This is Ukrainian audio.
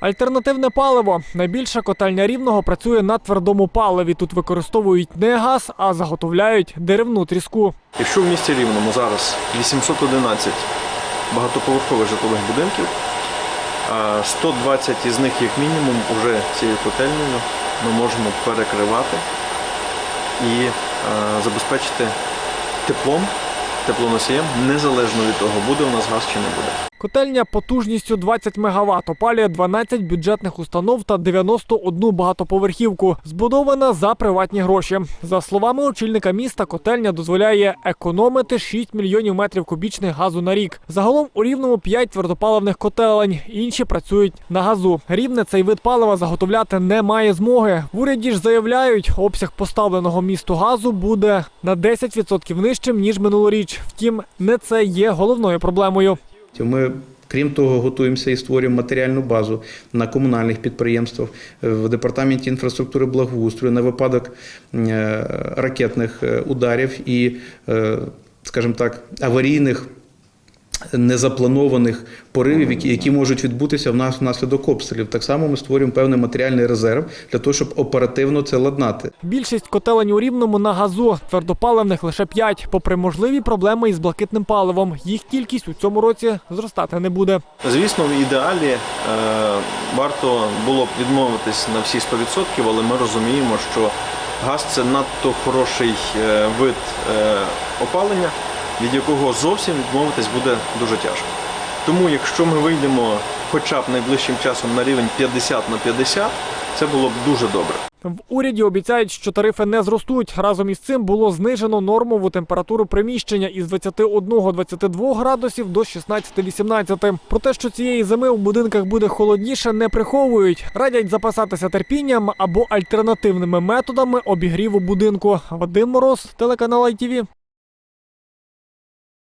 Альтернативне паливо. Найбільша котельня рівного працює на твердому паливі. Тут використовують не газ, а заготовляють деревну тріску. Якщо в місті Рівному зараз 811 багатоповерхових житлових будинків, а 120 із них, як мінімум, уже цією котельнею ми можемо перекривати і забезпечити теплом, теплоносієм, незалежно від того, буде у нас газ чи не буде. Котельня потужністю 20 МВт опалює 12 бюджетних установ та 91 багатоповерхівку. Збудована за приватні гроші. За словами очільника міста, котельня дозволяє економити 6 мільйонів метрів кубічних газу на рік. Загалом у рівному 5 твердопаливних котелень. Інші працюють на газу. Рівне цей вид палива заготовляти не має змоги. В уряді ж заявляють, обсяг поставленого місту газу буде на 10% нижчим ніж минулоріч. Втім, не це є головною проблемою. Ми, крім того, готуємося і створюємо матеріальну базу на комунальних підприємствах, е, в департаменті інфраструктури благоустрою на випадок е, ракетних е, ударів і, скажімо так, аварійних. Незапланованих поривів, які, які можуть відбутися в нас внаслідок обстрілів. Так само ми створюємо певний матеріальний резерв для того, щоб оперативно це ладнати. Більшість котелень у рівному на газу, твердопаливних лише 5, попри можливі проблеми із блакитним паливом. Їх кількість у цьому році зростати не буде. Звісно, в ідеалі е, варто було б відмовитись на всі 100%, але ми розуміємо, що газ це надто хороший е, вид е, опалення, від якого зовсім відмовитись буде дуже тяжко. Тому, якщо ми вийдемо хоча б найближчим часом на рівень 50 на 50, це було б дуже добре. В уряді обіцяють, що тарифи не зростуть. Разом із цим було знижено нормову температуру приміщення із 21-22 градусів до 16-18. Про те, що цієї зими у будинках буде холодніше, не приховують. Радять запасатися терпінням або альтернативними методами обігріву будинку. Вадим Мороз, телеканал ITV.